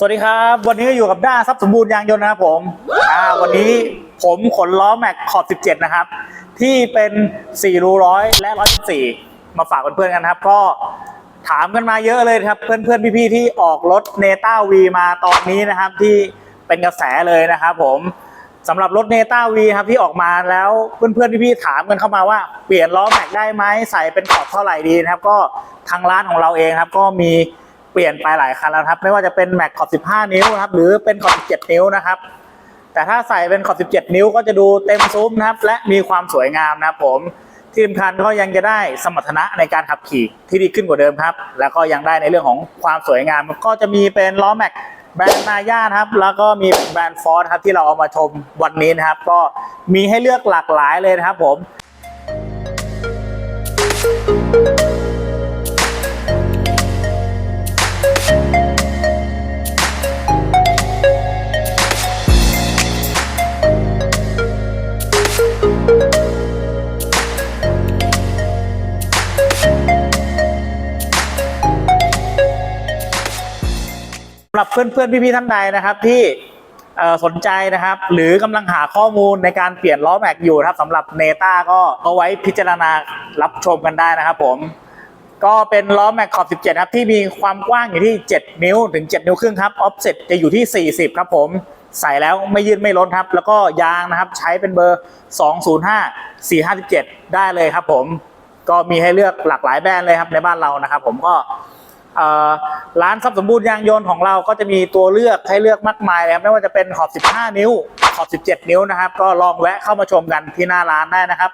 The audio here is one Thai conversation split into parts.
สวัสดีครับ วันนี้ก็อยู่กับด้าทรัพย์สมบูรณ์ยางยนต์นะครับผมอ่าวันนี้ผมขนล้อแม็กขอบ 17 นะครับ ที่เป็น4รูร้อยและ114 มาฝากเพื่อนๆกันนะครับ ก็ถามกันมาเยอะเลยครับเพื่อนๆพี่ๆที่ออกรถเนต้าวีมาตอนนี้นะครับ ที่เป็นกระแสเลยนะครับผมสำหรับรถเนต้าวีครับที่ออกมาแล้วเพื่อนๆพี่ๆถามกันเข้ามาว่าเปลี่ยนล้อแม็กได้ไหมใส่เป็นขอบเท่าไหร่ดีนะครับ ก็ทางร้านของเราเองครับก็มีเปลี่ยนไปหลายคันแล้วครับ ไม่ว่าจะเป็นแม็กขอบ15 นิ้วครับ หรือเป็นขอบ17 นิ้วนะครับ แต่ถ้าใส่เป็นขอบ17 นิ้วก็จะดูเต็มซุ้มนะครับ และมีความสวยงามนะครับผมที่สำคัญก็ยังจะได้สมรรถนะในการขับขี่ที่ดีขึ้นกว่าเดิมครับ แล้วก็ยังได้ในเรื่องของความสวยงาม ก็จะมีเป็นล้อแม็กแบรนด์นาย่าครับ แล้วก็มีแบรนด์ฟอร์ครับที่เราเอามาชมวันนี้นะครับ ก็มีให้เลือกหลากหลายเลยนะครับผม หรับเพื่อนๆพี่ๆท่านใดนะครับที่สนใจนะครับ หรือกำลังหาข้อมูลในการเปลี่ยนล้อแม็กอยู่นะครับสำหรับเนต้าก็เอาไว้พิจารณารับชมกันได้นะครับผม ก็เป็นล้อแม็กขอบ 17 ครับ ที่มีความกว้างอยู่ที่ 7 นิ้วถึง 7 นิ้วครึ่งครับออฟเซ็ตจะอยู่ที่ 40 ครับผมใส่แล้วไม่ยืดไม่ล้นครับ แล้วก็ยางนะครับใช้เป็นเบอร์ 205 457 ได้เลยครับผม ก็มีให้เลือกหลากหลายแบรนด์เลยครับในบ้านเรานะครับ ผมก็เอ่อ ร้านทรัพย์สมบูรณ์ยางยนต์ของเราก็จะมีตัวเลือกให้เลือกมากมายเลยครับไม่ว่าจะเป็นขอบ 15 นิ้ว ขอบ 17 นิ้วนะครับ ก็ลองแวะเข้ามาชมกันที่หน้าร้านได้นะครับ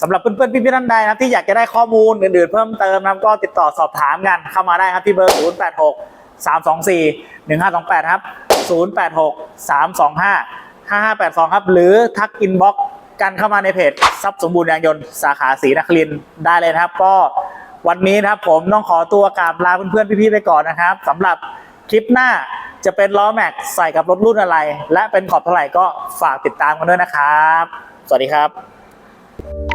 สำหรับเพื่อนๆพี่ๆท่านใดนะที่อยากจะได้ข้อมูลอื่นๆเพิ่มเติมนะก็ติดต่อสอบถามกันเข้ามาได้ครับที่เบอร์ 086 324 1528 ครับ 086 325 5582 ครับ หรือทักอินบ็อกกันเข้ามาในเพจทรัพย์สมบูรณ์ยางยนต์สาขาศรีนครินได้เลยนะครับ ก็ วันนี้นะครับผมต้องขอตัวกราบลาเพื่อนๆพี่ๆไปก่อนนะครับสำหรับคลิปหน้าจะเป็นล้อแม็กใส่กับรถรุ่นอะไร และเป็นขอบเท่าไหร่ก็ฝากติดตามกันด้วยนะครับ สวัสดีครับ